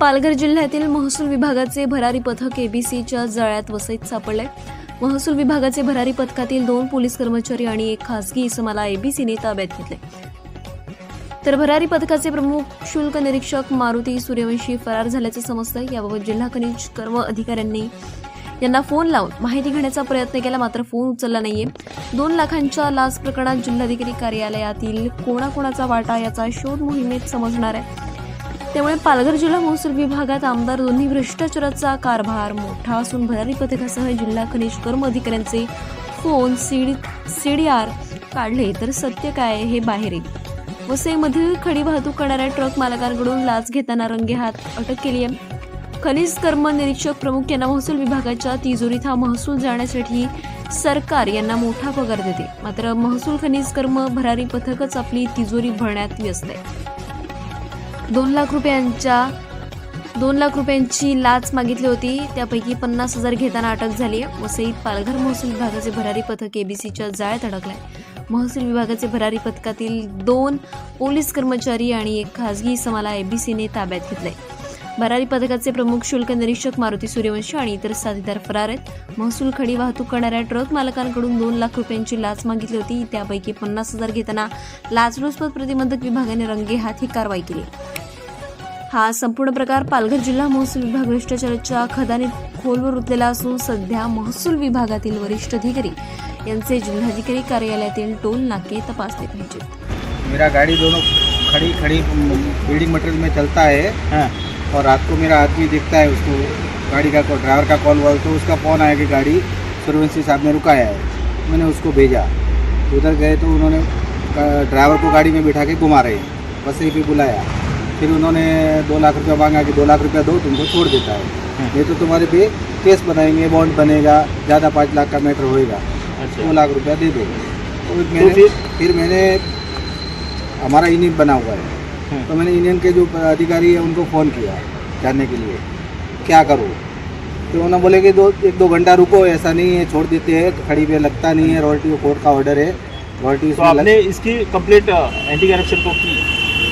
पालघर जिल्ह्यातील महसूल विभागाचे भरारी पथक एबीसीच्या जळ्यात वसईत सापडले महसूल विभागाचे भरारी पथकातील दोन पोलीस कर्मचारी आणि एक खासगी इसमाला एबीसीने ताब्यात घेतले तर भरारी पथकाचे प्रमुख शुल्क निरीक्षक मारुती सूर्यवंशी फरार झाल्याचं समजतं याबाबत जिल्हा खनिज कर्म अधिकाऱ्यांनी यांना फोन लावून माहिती घेण्याचा प्रयत्न केला मात्र फोन उचलला नाहीये. दोन लाखांच्या लाच प्रकरणात जिल्हाधिकारी कार्यालयातील कोणाकोणाचा वाटा याचा शोध मोहिमेत समजणार आहे. त्यामुळे पालघर जिल्हा महसूल विभागात आमदार दोन्ही भ्रष्टाचाराचा कारभार मोठा असून भरारी पथकासह जिल्हा खनिज कर्म अधिकाऱ्यांचे फोन सीडी सीडीआर काढले तर सत्य काय हे बाहेर येईल वसईमधील खडी वाहतूक करणाऱ्या ट्रक मालकांकडून लाच घेताना रंगेहात अटक केली आहे. खनिज कर्म निरीक्षक प्रमुख यांना महसूल विभागाच्या तिजोरीत हा महसूल जाण्यासाठी सरकार यांना मोठा पगार देते. मात्र महसूल खनिज कर्म भरारी पथकच आपली तिजोरी भरण्यात व्यस्त आहे. दोन लाख रुपयांच्या दोन लाख रुपयांची लाच मागितली होती. त्यापैकी पन्नास हजार घेताना अटक झाली वसईत पालघर महसूल विभागाचे भरारी पथक एबीसीच्या जाळ्यात अडकलाय. महसूल विभागाचे भरारी पथकातील दोन पोलीस कर्मचारी आणि एक खासगी समाला एबीसीने ताब्यात घेतलंय. भरारी पथकाचे प्रमुख शुल्क निरीक्षक मारुती सूर्यवंशी आणि इतर साथीदार फरार आहेत. महसूल खडी वाहतूक करणाऱ्या ट्रक मालकांकडून दोन लाख रुपयांची लाच मागितली होती. त्यापैकी पन्नास हजार घेताना लाचलुचपत प्रतिबंधक विभागाने रंगेहात ही कारवाई केली. हा संपूर्ण प्रकार पालघर जिल्हा महसूल विभाग भ्रष्टाचाराच्या खदानीत खोलवर उतरलेला असून सध्या महसूल विभागातील वरिष्ठ अधिकारी यांचे जिल्हाधिकारी कार्यालयातील टोल नाके तपासले पाहिजेत. मेरा गाड़ी दोनों खड़ी खड़ी बिल्डिंग मटेरियल में चलता है। हाँ। और रात को मेरा आदमी दिखता है उसको गाड़ी का ड्राइवर का कॉल वॉल तो उसका फ़ोन आया कि गाड़ी सूर्यवंशी साहब ने रुकाया है। मैंने उसको भेजा। उधर गए तो उन्होंने ड्राइवर को गाड़ी में बिठा के घुमा रहे हैं। बस ही पे बुलाया। फिर उन्होंने दो लाख रुपया मांगा कि दो लाख रुपया दो तुमको छोड़ देता है। नहीं तो तुम्हारे पे केस बनाएँगे बॉन्ड बनेगा ज़्यादा पाँच लाख का मैटर होएगा। अच्छा। दो लाख रुपया दे दो। तो मैंने फिर? फिर मैंने हमारा यूनियन बना हुआ है। हाँ। तो मैंने यूनियन के जो अधिकारी है उनको फ़ोन किया जानने के लिए क्या करूँ? तो उन्होंने बोले कि दो एक दो घंटा रुको ऐसा नहीं है छोड़ देते हैं खड़ी पे लगता नहीं है रॉयल्टी कोर्ट का ऑर्डर है। रॉयल्टी तो आपने इसकी कंप्लीट एंटी करप्शन को की?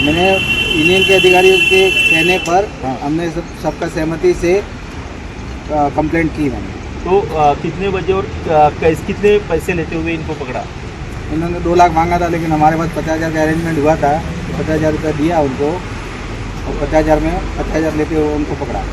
मैंने यूनियन के अधिकारियों के कहने पर हाँ। हमने सब सबका सहमति से कंप्लेंट की मैंने तो आ, कितने बजे और कैसे कितने पैसे लेते हुए इनको पकड़ा? इन्होंने दो लाख मांगा था लेकिन हमारे पास पचास हज़ार का अरेंजमेंट हुआ था पचास हज़ार रुपया दिया उनको और पचास हज़ार में पचास हज़ार लेते हुए उनको पकड़ा।